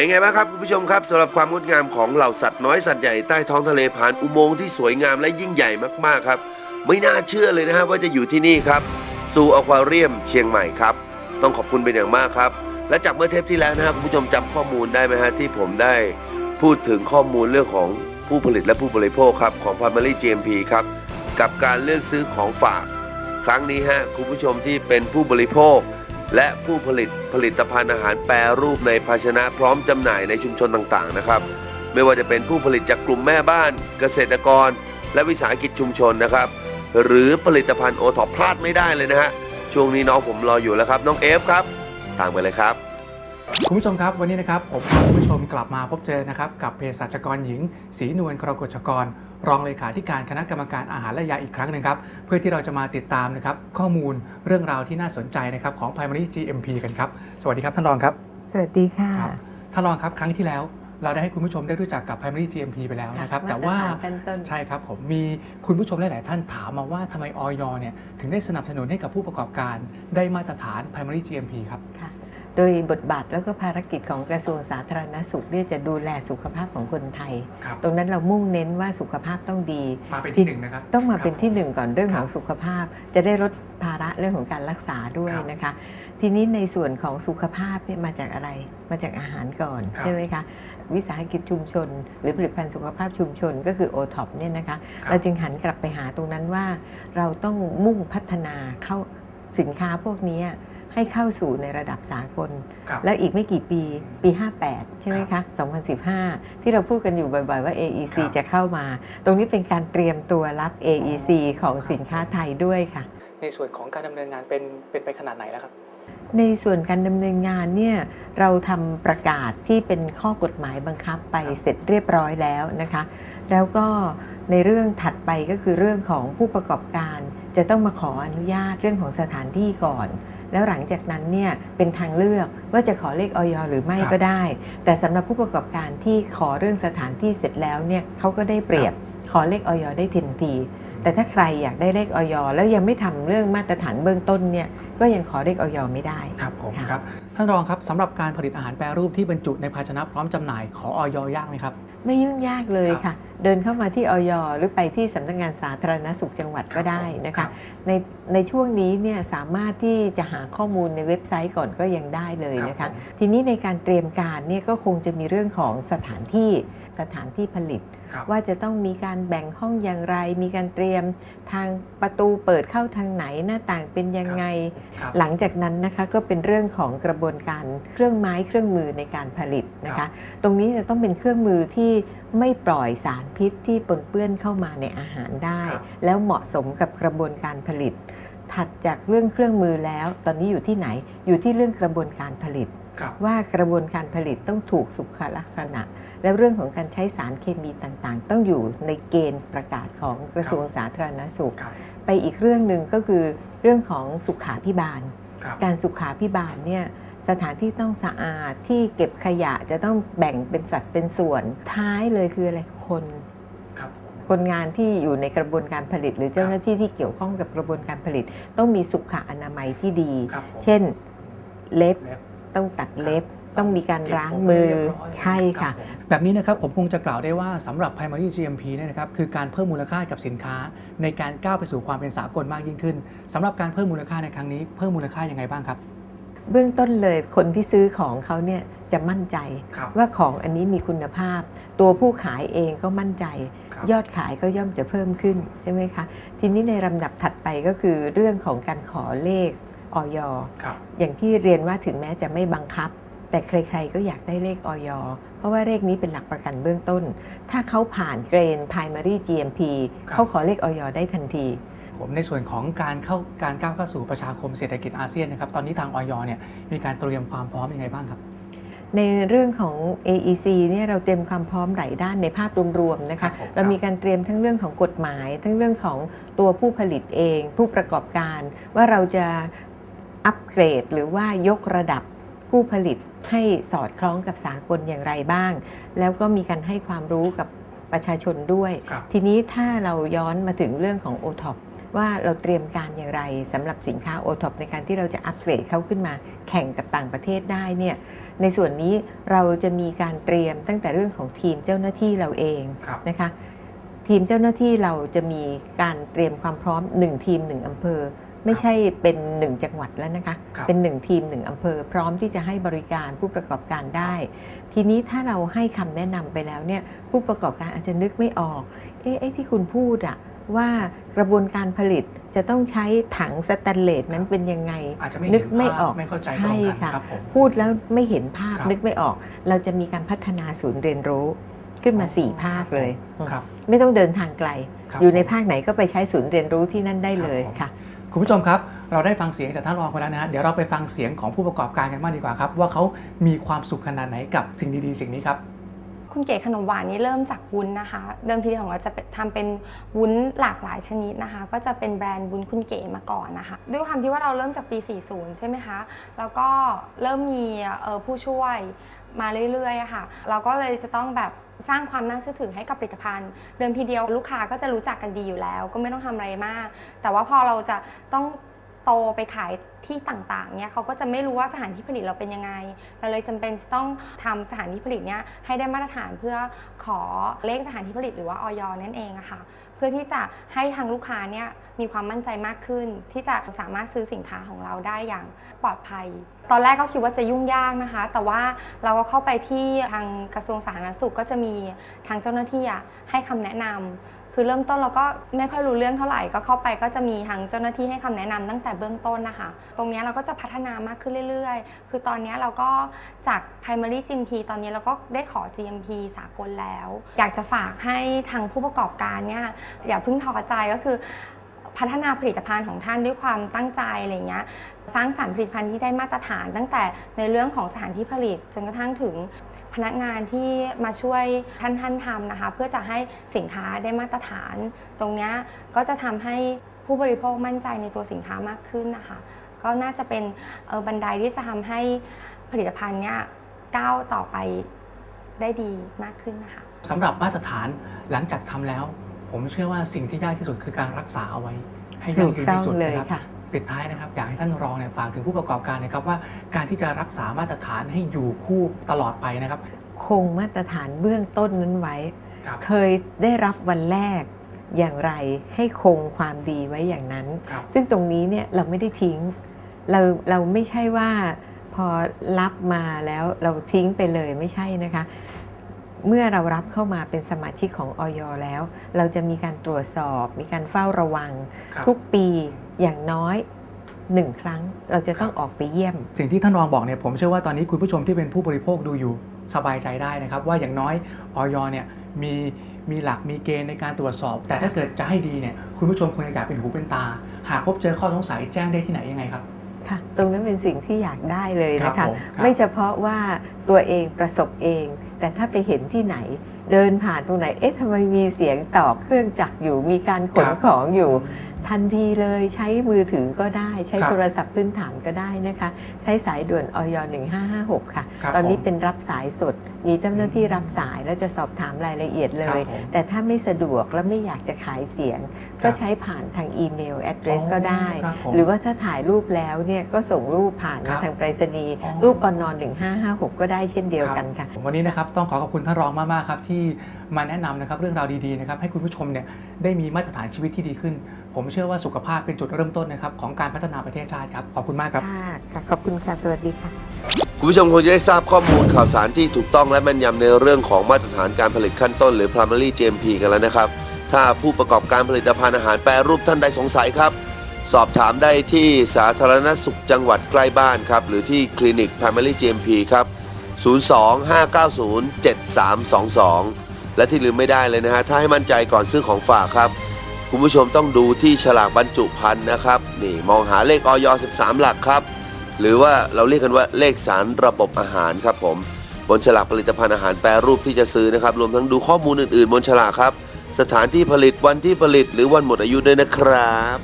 เป็นไงบ้างครับคุณผู้ชมครับสำหรับความงดงามของเหล่าสัตว์น้อยสัตว์ใหญ่ใต้ท้องทะเลผ่านอุโมงค์ที่สวยงามและยิ่งใหญ่มากๆครับ ไม่น่าเชื่อเลยนะฮะว่าจะอยู่ที่นี่ครับซูอควาเรียมเชียงใหม่ครับ ต้องขอบคุณเป็นอย่างมากครับ และจากเมื่อเทปที่แล้วนะฮะคุณผู้ชมจำข้อมูลได้ไหมฮะที่ผมได้พูดถึงข้อมูลเรื่องของผู้ผลิตและผู้บริโภคครับของ Primary GMP ครับกับการเลือกซื้อของฝาก ครั้งนี้ฮะคุณผู้ชมที่เป็นผู้บริโภค และผู้ผลิตผลิตภัณฑ์อาหารแปรรูปในภาชนะพร้อมจำหน่ายในชุมชนต่างๆนะครับ ไม่ว่าจะเป็นผู้ผลิตจากกลุ่มแม่บ้านเกษตรกร และวิสาหกิจชุมชนนะครับ หรือผลิตภัณฑ์โอท็อปพลาดไม่ได้เลยนะฮะช่วงนี้น้องผมรออยู่แล้วครับ น้องเอฟครับ ตามไปเลยครับ คุณผู้ชมครับวันนี้นะครับผมพาคุณผู้ชมกลับมาพบเจอนะครับกับเภสัชกรหญิงศรีนวลกรกฎชกร รองเลขาธิการคณะกรรมการอาหารและยาอีกครั้งหนึ่งครับเพื่อที่เราจะมาติดตามนะครับข้อมูลเรื่องราวที่น่าสนใจนะครับของ Primary GMP กันครับสวัสดีครับท่านรองครับ สวัสดีค่ะครับท่านรองครับครั้งที่แล้ว เราได้ให้คุณผู้ชมได้รู้จักกับ Primary GMP ไปแล้วนะครับค่ะแต่ว่ามาตรฐานขั้นต้นใช่ครับผมมีคุณผู้ชมหลาย ๆ ท่านถามมาว่าทำไมออยเนี่ยถึงได้สนับสนุนให้กับผู้ประกอบการได้มาตรฐาน Primary GMP ครับค่ะ โดยบทบาทแล้วก็ภารกิจของกระทรวงสาธารณสุขเนี่ยจะดูแลสุขภาพของคนไทย ครับ ตรงนั้นเรามุ่งเน้นว่าสุขภาพต้องดี มาเป็นที่หนึ่งนะครับ ต้องมาเป็นครับที่หนึ่งก่อนเรื่องคขรัอบงสุขภาพ จะได้ลดภาระเรื่องของการรักษาด้วยครับนะคะ ทีนี้ในส่วนของสุขภาพเนี่ยมาจากอะไรมาจากอาหารก่อนครับใช่ไหมคะวิสาหกิจชุมชน หรือผลิตภัณฑ์สุขภาพชุมชนก็คือ o t o p เนี่ยนะคะครับ เราจึงหันกลับไปหาตรงนั้นว่า เราต้องมุ่งพัฒนาเข้าสินค้าพวกนี้ ให้เข้าสู่ในระดับสากลครับแล้วอีกไม่กี่ปีปี 58 ใช่ไหมคะ 2015 ที่เราพูดกันอยู่บ่อยๆว่า AEC ครับจะเข้ามา ตรงนี้เป็นการเตรียมตัวรับ AEC ของสินค้าไทยด้วยค่ะ ในส่วนของการดำเนินงานเป็นเป็นไปขนาดไหนแล้วครับในส่วนการดำเนินงานเนี่ยเราทำประกาศที่เป็นข้อกฎหมายบังคับไปครับเสร็จเรียบร้อยแล้วนะคะ แล้วก็ในเรื่องถัดไปก็คือเรื่องของผู้ประกอบการ จะต้องมาขออนุญาตเรื่องของสถานที่ก่อน แล้วหลังจากนั้นเนี่ยเป็นทางเลือกว่าจะขอเลขออยหรือไม่ครับก็ได้ แต่สำหรับผู้ประกอบการที่ขอเรื่องสถานที่เสร็จแล้วเนี่ยเขาก็ได้เปรียบขอเลขออยได้ทันที แต่ถ้าใครอยากได้เลขออยแล้วยังไม่ทำเรื่องมาตรฐานเบื้องต้นเนี่ยก็ยังขอเลขออยไม่ได้ครับผมค่ะครับท่านรองครับสำหรับการผลิตอาหารแปรรูปที่บรรจุในภาชนะพร้อมจำหน่ายขอออยยากไหมครับ ไม่ยุ่งยากเลยครับค่ะ เดินเข้ามาที่ออยหรือไปที่สำนักงานสาธารณสุขจังหวัดก็ได้นะครัคะบในในช่วงนี้เนี่ยสามารถที่จะหาข้อมูลในเว็บไซต์ก่อนก็ยังได้เลยนะครัคะบผมทีนี้ในการเตรียมการเนี่ยก็คงจะมีเรื่องของสถานที่สถานที่ผลิตครับ ว่าจะต้องมีการแบ่งห้องอย่างไร มีการเตรียมทางประตูเปิดเข้าทางไหนหน้าต่างเป็นยังไงครับหลังจากนั้นนะคะก็เป็นเรื่องของกระบวนการเครื่องไม้เครื่องมือในการผลิตนะครัคะบตรงนี้จะต้องเป็นเครื่องมือที่ไม่ปล่อยสารพิษที่ปนเปื้อนเข้ามาในอาหารได้ครับแล้วเหมาะสมกับกระบวนการผลิต ถัดจากเรื่องเครื่องมือแล้ว ตอนนี้อยู่ที่ไหนอยู่ที่เรื่องกระบวนการผลิตครับว่ากระบวนการผลิตต้องถูกสุขลักษณะ และเรื่องของการใช้สารเคมีต่างๆ ต้องอยู่ในเกณฑ์ประกาศของกระทรวงสาธารณสุขครับไปอีกเรื่องหนึ่งก็คือเรื่องของสุขาพิบาลครับการสุขาพิบาลเนี่ยสถานที่ต้องสะอาดที่เก็บขยะจะต้องแบ่งเป็นสัดเป็นส่วนท้ายเลยคืออะไรคน ครับคนงานที่อยู่ในกระบวนการผลิต หรือเจ้าหน้าที่ที่เกี่ยวข้องกับกระบวนการผลิต ต้องมีสุขอนามัยที่ดี ครับผมเช่นเล็บเล็บต้องตัดเล็บ ต้องมีการล้างมือเก็บผมให้เรียบร้อยใช่ค่ะ รับผม แบบนี้นะครับผมคงจะกล่าวได้ว่าสำหรับ Primary GMP เนี่ยนะครับคือการเพิ่มมูลค่ากับสินค้า ในการก้าวไปสู่ความเป็นสากลมากยิ่งขึ้นสำหรับการเพิ่มมูลค่าในครั้งนี้เพิ่มมูลค่ายังไงบ้างครับ เบื้องต้นเลยคนที่ซื้อของเขาเนี่ยจะมั่นใจ ครับ ว่าของอันนี้มีคุณภาพ ตัวผู้ขายเองก็มั่นใจครับ ยอดขายก็ย่อมจะเพิ่มขึ้นใช่ไหมคะ ทีนี้ในลำดับถัดไปก็คือเรื่องของการขอเลขออยครับอย่างที่เรียนว่าถึงแม้จะไม่บังคับ แต่ใครๆก็อยากได้เลขออยเพราะว่าเลขนี้เป็นหลักประกันเบื้องต้น ถ้าเขาผ่านเกณฑ์ primary GMP ครับเขาขอเลขออยได้ทันทีผมในส่วนของการเข้าการก้าวเข้าสู่ประชาคมเศรษฐกิจอาเซียนนะครับตอนนี้ทางออยเนี่ยมีการเตรียมความพร้อมยังไงบ้างครับ ในเรื่องของ AEC เนี่ยเราเตรียมความพร้อมหลายด้านในภาพรวมๆนะครัคะบผมเรามีการเตรียมทั้งเรื่องของกฎหมาย ทั้งเรื่องของตัวผู้ผลิตเอง ผู้ประกอบการ ว่าเราจะอัปเกรดหรือว่ายกระดับผู้ผลิตให้สอดคล้องกับสากลอย่างไรบ้าง แล้วก็มีการให้ความรู้กับประชาชนด้วยครับทีนี้ถ้าเราย้อนมาถึงเรื่องของ o t o p ว่าเราเตรียมการอย่างไรสำหรับสินค้าโอท็อปในการที่เราจะอัปเกรดเขาขึ้นมาแข่งกับต่างประเทศได้เนี่ยในส่วนนี้เราจะมีการเตรียมตั้งแต่เรื่องของทีมเจ้าหน้าที่เราเองครับนะคะทีมเจ้าหน้าที่เราจะมีการเตรียมความพร้อม 1 ทีม 1 อำเภอ ไม่ใช่เป็น 1 จังหวัดแล้วนะคะครับเป็น 1 ทีม 1 อำเภอ พร้อมที่จะให้บริการผู้ประกอบการได้ ทีนี้ถ้าเราให้คำแนะนำไปแล้วเนี่ยผู้ประกอบการอาจจะนึกไม่ออกเอ๊ะไอ้ที่คุณพูดอะ ว่ากระบวนการผลิตจะต้องใช้ถังสแตนเลสนั้นเป็นยังไงอาจจะไม่นึเห็กนไม่ภาพออกไม่เข้าใจตรใช่งกันค่ะครับผมพูดแล้วไม่เห็นภาพครับนึกไม่ออก เราจะมีการพัฒนาศูนย์เรียนรู้ขึ้นมาอ๋อ4ภาคเลยครับไม่ต้องเดินทางไกลครับอยู่ในภาคไหนก็ไปใช้ศูนย์เรียนรู้ที่นั่นได้เลยครับผมค่ะ คุณผู้ชมครับ เราได้ฟังเสียงจากท่านรองไปแล้วนะฮะเดี๋ยวเราไปฟังเสียงของผู้ประกอบการกันบ้างดีกว่าครับ ว่าเขามีความสุขขนาดไหนกับสิ่งดีๆ สิ่งนี้ครับ คุณเก๋ขนมหวานนี้เริ่มจากวุ้นนะคะ เดิมทีของเราจะเป็นทำเป็นวุ้นหลากหลายชนิดนะคะ ก็จะเป็นแบรนด์วุ้นคุณเก๋มาก่อนนะคะ ด้วยความที่ว่าเราเริ่มจากปี 40 ใช่ไหมคะ แล้วก็เริ่มมีผู้ช่วยมาเรื่อยๆค่ะ เราก็เลยจะต้องแบบสร้างความน่าเชื่อถือให้กับผลิตภัณฑ์ เดิมทีเดียวลูกค้าก็จะรู้จักกันดีอยู่แล้ว ก็ไม่ต้องทำอะไรมาก แต่ว่าพอเราจะต้องโตไปขาย ที่ต่างๆเนี่ยเขาก็จะไม่รู้ว่าสถานที่ผลิตเราเป็นยังไงเราเลยจำเป็นต้องทำสถานที่ผลิตเนี่ยให้ได้มาตรฐานเพื่อขอเลขสถานที่ผลิตหรือว่าออยนั่นเองอะค่ะเพื่อที่จะให้ทางลูกค้าเนี่ยมีความมั่นใจมากขึ้น ที่จะสามารถซื้อสินค้าของเราได้อย่างปลอดภัย ตอนแรกก็คิดว่าจะยุ่งยากนะคะ แต่ว่าเราก็เข้าไปที่ทางกระทรวงสาธารณสุขก็จะมีทางเจ้าหน้าที่อะให้คำแนะนำ คือเริ่มต้นเราก็ไม่ค่อยรู้เรื่องเท่าไหร่ก็เข้าไปก็จะมีทางเจ้าหน้าที่ให้คำแนะนำตั้งแต่เบื้องต้นนะคะ ตรงนี้เราก็จะพัฒนามากขึ้นเรื่อยๆ คือตอนนี้เราก็จาก primary GMP ตอนนี้เราก็ได้ขอ GMP สากลแล้ว อยากจะฝากให้ทางผู้ประกอบการเนี่ยอย่าเพิ่งท้อใจก็คือพัฒนาผลิตภัณฑ์ของท่านด้วยความตั้งใจอะไรเงี้ยสร้างสารรค์ผลิตภัณฑ์ที่ได้มาตรฐานตั้งแต่ในเรื่องของสถานที่ผลิตจนกระทั่งถึง พนักงานที่มาช่วยท่านท่านๆทำนะคะ เพื่อจะให้สินค้าได้มาตรฐาน ตรงเนี้ยก็จะทำให้ผู้บริโภคมั่นใจในตัวสินค้ามากขึ้นนะคะ ก็น่าจะเป็นเอ่อบันไดที่จะทำให้ผลิตภัณฑ์เนี้ยก้าวต่อไปได้ดีมากขึ้นนะคะสำหรับมาตรฐานหลังจากทำแล้ว ผมเชื่อว่าสิ่งที่ยากที่สุดคือการรักษาเอาไว้ ให้ยั่ถูงกยืนต้อที่งสุดเลยนะครับค่ะ ปิดท้ายนะครับอยากให้ท่านรองเนี่ยฝากถึงผู้ประกอบการนะครับว่าการที่จะรักษามาตรฐานให้อยู่คู่ตลอดไปนะครับ คงมาตรฐานเบื้องต้นนั้นไว้ ครับ เคยได้รับวันแรกอย่างไรให้คงความดีไว้อย่างนั้น ครับ ซึ่งตรงนี้เนี่ยเราไม่ได้ทิ้งเราเราไม่ใช่ว่าพอรับมาแล้วเราทิ้งไปเลยไม่ใช่นะคะ เมื่อเรารับเข้ามาเป็นสมาชิกของออยแล้ว เราจะมีการตรวจสอบ มีการเฝ้าระวัง ครับ ทุกปีอย่างน้อยหนึ่งครั้ง เราจะต้องออกไปเยี่ยม สิ่งที่ท่านรองบอกเนี่ยผมเชื่อว่าตอนนี้คุณผู้ชมที่เป็นผู้บริโภคดูอยู่สบายใจได้นะครับ ว่าอย่างน้อยออยเนี่ยมีมีหลักมีเกณฑ์ในการตรวจสอบ แต่ถ้าเกิดจะให้ดีเนี่ยคุณผู้ชมควรจะอยากเป็นหูเป็นตา หากพบเจอข้อสงสัยแจ้งได้ที่ไหนยังไงครับ ค่ะตรงนั้นเป็นสิ่งที่อยากได้เลยครับนะคะผมครับไม่เฉพาะว่าตัวเองประสบเอง แต่ถ้าไปเห็นที่ไหน เดินผ่านตรงไหน เอ๊ะทำไมมีเสียงต่อเครื่องจักรอยู่ มีการขนครับของอยู่ ทันทีเลยใช้มือถือก็ได้ ใช้ครับโทรศัพท์พื้นฐานก็ได้นะคะ ใช้สายด่วนออย1556 ค่ะครับตอนนี้ผมเป็นรับสายสดมีเจ้าหน้าที่รับสายแล้วจะสอบถามรายละเอียดเลครับยผมแต่ถ้าไม่สะดวกและไม่อยากจะขายเสียง ก็ใช้ผ่านทางอีเมล address ก็ได้ครับผมหรือว่าถ้าถ่ายรูปแล้วเนี่ยก็ส่งรูปผ่านครัมาบทางไปรษณีย์อ๋อรูปอนอน1556 ก็ได้เช่นเดียวกันค่ะผมวันนี้นะครับต้องขอขอบคุณท่านรองมากๆครับที่มาแนะนำนะครับเรื่องราวดีๆนะครับให้คุณผู้ชมเนี่ยได้มีมาตรฐานชีวิตที่ดีขึ้น ผมเชื่อว่าสุขภาพเป็นจุดเริ่มต้นนะครับของการพัฒนาประเทศชาติครับขอบคุณมากครับค่ะค่ะขอบคุณค่ะสวัสดีค่ะ คุณผู้ชมคงจะได้ทราบข้อมูลข่าวสารที่ถูกต้องและแม่นยำในเรื่องของมาตรฐานการผลิตขั้นต้น หรือ primary GMP กันแล้วนะครับ ถ้าผู้ประกอบการผลิตภัณฑ์อาหารแปรรูปท่านใดสงสัยครับ สอบถามได้ที่สาธารณสุขจังหวัดใกล้บ้านครับ หรือที่คลินิก primary GMP ครับ 02-590-7322 และที่ลืมไม่ได้เลยนะฮะถ้าให้มั่นใจก่อนซื้อของฝากครับ คุณผู้ชมต้องดูที่ฉลากบรรจุภัณฑ์นะครับนี่มองหาเลขออย13 หลักครับ หรือว่าเราเรียกกันว่าเลขสารระบบอาหารครับผม บนฉลากผลิตภัณฑ์อาหารแปรรูปที่จะซื้อนะครับ รวมทั้งดูข้อมูลอื่นๆ บนฉลากครับ สถานที่ผลิตวันที่ผลิตหรือวันหมดอายุด้วยนะครับ